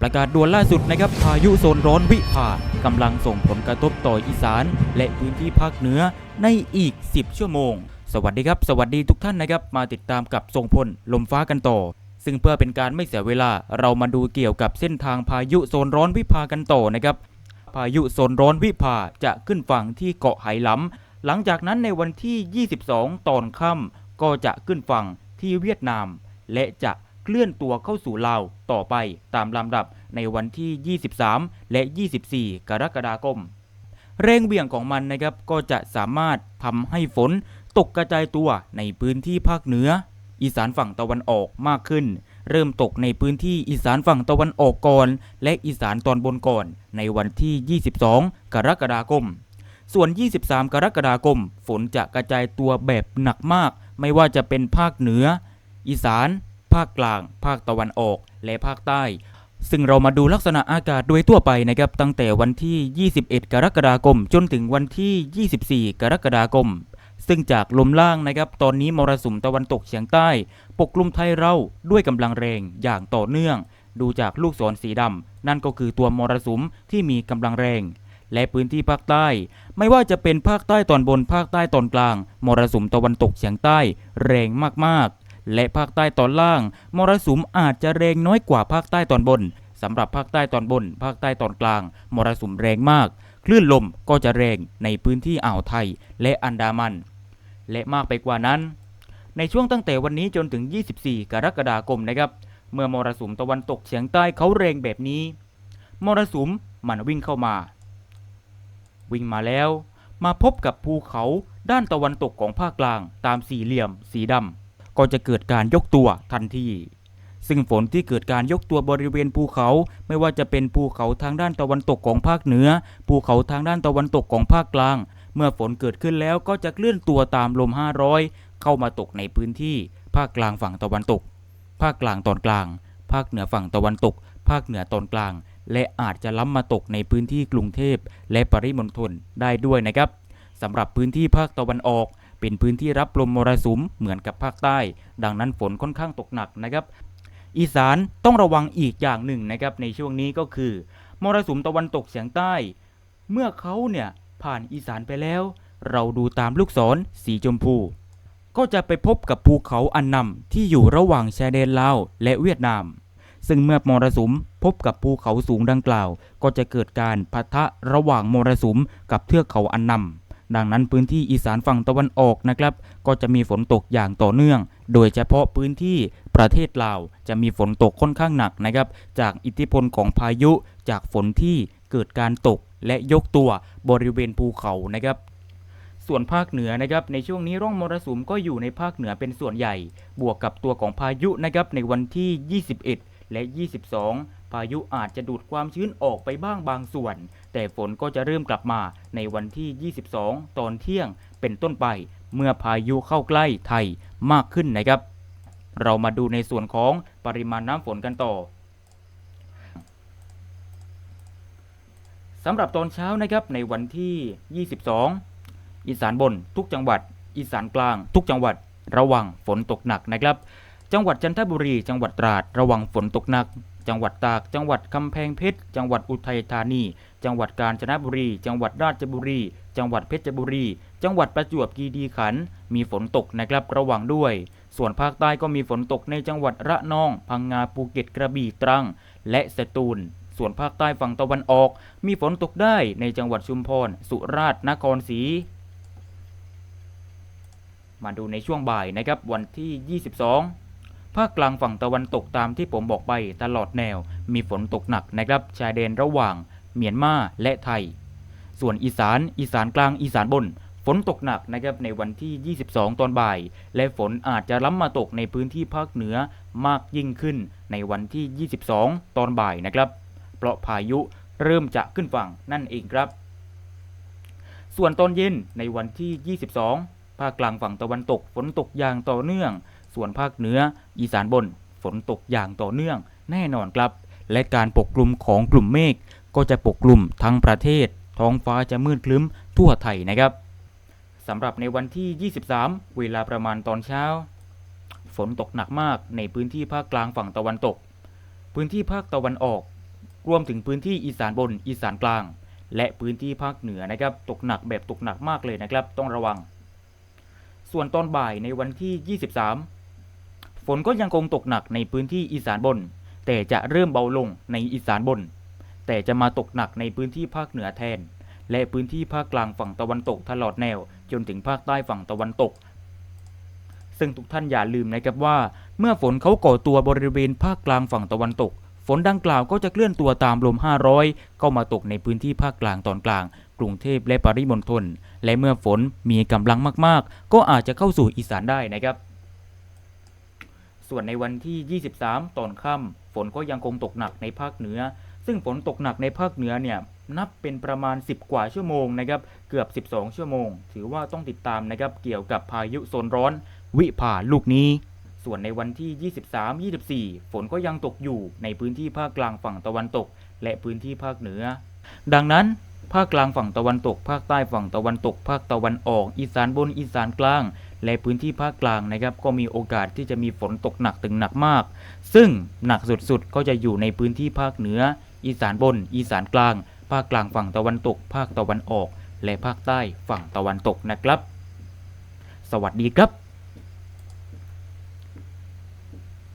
ประกาศด่วนล่าสุดนะครับพายุโซนร้อนวิภากำลังส่งผลกระทบต่ออีสาน และพื้นที่ภาคเหนือในอีก 10 ชั่วโมง สวัสดีครับ สวัสดีทุกท่านนะครับมาติดตามกับทรงพลลมฟ้ากันต่อ ซึ่งเพื่อเป็นการไม่เสียเวลา เรามาดูเกี่ยวกับเส้นทางพายุโซนร้อนวิภากันต่อนะครับพายุโซนร้อนวิภาจะขึ้นฝั่งที่เกาะไหหลำหลังจากนั้นในวันที่ 22 ตอนค่ำก็จะขึ้นฝั่งที่เวียดนาม และจะ เคลื่อนตัวเข้าสู่ลาวต่อไปตามลำดับในวันที่ 23 และ 24 กรกฎาคมแรงเบี่ยงของมันนะครับก็จะสามารถทำให้ฝนตกกระจายตัวในพื้นที่ภาคเหนือ อีสานฝั่งตะวันออกมากขึ้น เริ่มตกในพื้นที่อีสานฝั่งตะวันออกก่อน และอีสานตอนบนก่อนในวันที่ 22 กรกฎาคม ส่วน 23 กรกฎาคม ฝนจะกระจายตัวแบบหนักมาก ไม่ว่าจะเป็นภาคเหนือ อีสาน ภาคกลาง ภาคตะวันออก และภาคใต้ ซึ่งเรามาดูลักษณะอากาศโดยทั่วไปนะครับตั้งแต่วันที่ 21 กรกฎาคม จนถึงวันที่ 24 กรกฎาคม ซึ่งจากลมล่างนะครับตอนนี้มรสุมตะวันตกเฉียงใต้ ปกคลุมไทยเราด้วยกำลังแรงอย่างต่อเนื่อง ดูจากลูกศรสีดำนั่นก็คือตัวมรสุมที่มีกำลังแรงและพื้นที่ภาคใต้ ไม่ว่าจะเป็นภาคใต้ตอนบนภาคใต้ตอนกลาง มรสุมตะวันตกเฉียงใต้ แรงมาก และภาคใต้ตอนล่าง มรสุมอาจจะแรงน้อยกว่าภาคใต้ตอนบนสำหรับภาคใต้ตอนบน ภาคใต้ตอนกลาง มรสุมแรงมาก คลื่นลมก็จะแรงในพื้นที่อ่าวไทยและอันดามัน และมากไปกว่านั้น ในช่วงตั้งแต่วันนี้จนถึง 24 กรกฎาคมนะครับ เมื่อมรสุมตะวันตกเฉียงใต้เขาแรงแบบนี้ มรสุมมันวิ่งเข้ามา วิ่งมาแล้ว มาพบกับภูเขาด้านตะวันตกของภาคกลางตามสี่เหลี่ยม สีดำ ก็จะเกิดการยกตัวทันที ซึ่งฝนที่เกิดการยกตัวบริเวณภูเขา ไม่ว่าจะเป็นภูเขาทางด้านตะวันตกของภาคเหนือ ภูเขาทางด้านตะวันตกของภาคกลาง เมื่อฝนเกิดขึ้นแล้วก็จะเคลื่อนตัวตามลม 500 เข้ามาตกในพื้นที่ ภาคกลางฝั่งตะวันตก ภาคกลางตอนกลาง ภาคเหนือฝั่งตะวันตก ภาคเหนือตอนกลาง และอาจจะล้ำมาตกในพื้นที่กรุงเทพและปริมณฑลได้ด้วยนะครับสำหรับพื้นที่ภาคตะวันออก เป็นพื้นที่รับลมมรสุมเหมือนกับภาคใต้ ดังนั้นฝนค่อนข้างตกหนักนะครับ อีสานต้องระวังอีกอย่างหนึ่งนะครับในช่วงนี้ก็คือ มรสุมตะวันตกเฉียงใต้ เมื่อเขาเนี่ยผ่านอีสานไปแล้ว เราดูตามลูกศรสีชมพู ก็จะไปพบกับภูเขาอันนำที่อยู่ระหว่างชายแดนลาวและเวียดนาม ซึ่งเมื่อมรสุมพบกับภูเขาสูงดังกล่าว ก็จะเกิดการปะทะระหว่างมรสุมกับเทือกเขาอันนำ ดังนั้นพื้นที่อีสานฝั่งตะวันออกนะครับ ก็จะมีฝนตกอย่างต่อเนื่อง โดยเฉพาะพื้นที่ประเทศลาวจะมีฝนตกค่อนข้างหนักนะครับ จากอิทธิพลของพายุ จากฝนที่เกิดการตกและยกตัวบริเวณภูเขานะครับส่วนภาคเหนือนะครับในช่วงนี้ร่องมรสุมก็อยู่ในภาคเหนือเป็นส่วนใหญ่ บวกกับตัวของพายุนะครับในวันที่ 21 และ 22 พายุอาจจะดูดความชื้นออกไปบ้างบางส่วน แต่ฝนก็จะเริ่มกลับมาในวันที่ 22 ตอนเที่ยงเป็นต้นไป เมื่อพายุเข้าใกล้ไทยมากขึ้นนะครับ เรามาดูในส่วนของปริมาณน้ำฝนกันต่อสำหรับตอนเช้านะครับในวันที่ 22 อีสานบนทุกจังหวัด อีสานกลางทุกจังหวัดระวังฝนตกหนักนะครับ จังหวัดจันทบุรี จังหวัดตราด ระวังฝนตกหนัก จังหวัดตาก จังหวัดกำแพงเพชร จังหวัดอุทัยธานี จังหวัดกาญจนบุรี จังหวัดราชบุรี จังหวัดเพชรบุรี จังหวัดประจวบคีรีขันธ์ มีฝนตกนะครับ ระวังด้วย ส่วนภาคใต้ก็มีฝนตกในจังหวัดระนอง พังงา ภูเก็ต กระบี่ ตรัง และสตูล ส่วนภาคใต้ฝั่งตะวันออก มีฝนตกได้ในจังหวัดชุมพร สุราษฎร์ นครศรีมาดูในช่วงบ่ายนะครับวันที่ 22 ภาคกลางฝั่งตะวันตกตามที่ผมบอกไปตลอดแนว มีฝนตกหนักนะครับชายแดนระหว่าง เมียนมาและไทย ส่วนอีสานอีสานกลางอีสานบน ฝนตกหนักนะครับในวันที่ 22 ตอนบ่าย และฝนอาจจะล้ำมาตกในพื้นที่ภาคเหนือมากยิ่งขึ้นในวันที่ 22 ตอนบ่ายนะครับ เพราะพายุเริ่มจะขึ้นฝั่งนั่นเองครับ ส่วนตอนเย็นในวันที่ 22 ภาคกลางฝั่งตะวันตกฝนตกอย่างต่อเนื่อง ส่วนภาคเหนือ อีสานบน ฝนตกอย่างต่อเนื่อง แน่นอนครับ และการปกคลุมของกลุ่มเมฆก็จะปกคลุมทั้งประเทศ ท้องฟ้าจะมืดคลึ้มทั่วไทยนะครับสำหรับในวันที่ 23 เวลาประมาณตอนเช้า ฝนตกหนักมากในพื้นที่ภาคกลางฝั่งตะวันตก พื้นที่ภาคตะวันออก รวมถึงพื้นที่อีสานบน อีสานกลาง และพื้นที่ภาคเหนือนะครับ ตกหนักแบบตกหนักมากเลยนะครับ ต้องระวัง ส่วนตอนบ่ายในวันที่ 23 ฝนก็ยังคงตกหนักในพื้นที่อีสานบน แต่จะเริ่มเบาลงในอีสานบน แต่จะมาตกหนักในพื้นที่ภาคเหนือแทน และพื้นที่ภาคกลางฝั่งตะวันตกตลอดแนว จนถึงภาคใต้ฝั่งตะวันตก ซึ่งทุกท่านอย่าลืมนะครับว่า เมื่อฝนเขาก่อตัวบริเวณภาคกลางฝั่งตะวันตก ฝนดังกล่าวก็จะเคลื่อนตัวตามลม 500 เข้ามาตกในพื้นที่ภาคกลางตอนกลาง กรุงเทพและปริมณฑลและเมื่อฝนมีกำลังมากๆ ก็อาจจะเข้าสู่อีสานได้นะครับ ส่วนในวันที่ 23 ตอนค่ำฝนก็ยังคงตกหนักในภาคเหนือ ซึ่งฝนตกหนักในภาคเหนือเนี่ยนับเป็นประมาณ 10 กว่าชั่วโมงนะครับเกือบ 12 ชั่วโมง ถือว่าต้องติดตามนะครับเกี่ยวกับพายุโซนร้อน วิภาลูกนี้ ส่วนในวันที่ 23 24 ฝนก็ยังตกอยู่ในพื้นที่ภาคกลางฝั่งตะวันตก และพื้นที่ภาคเหนือ ดังนั้นภาคกลางฝั่งตะวันตก ภาคใต้ฝั่งตะวันตก ภาคตะวันออก อีสานบนอีสานกลาง และพื้นที่ภาคกลางนะครับก็มีโอกาสที่จะมีฝนตกหนักถึงหนักมาก ซึ่งหนักสุดๆ ก็จะอยู่ในพื้นที่ภาคเหนือ อีสานบน อีสานกลาง ภาคกลางฝั่งตะวันตก ภาคตะวันออก และภาคใต้ฝั่งตะวันตกนะครับ สวัสดีครับ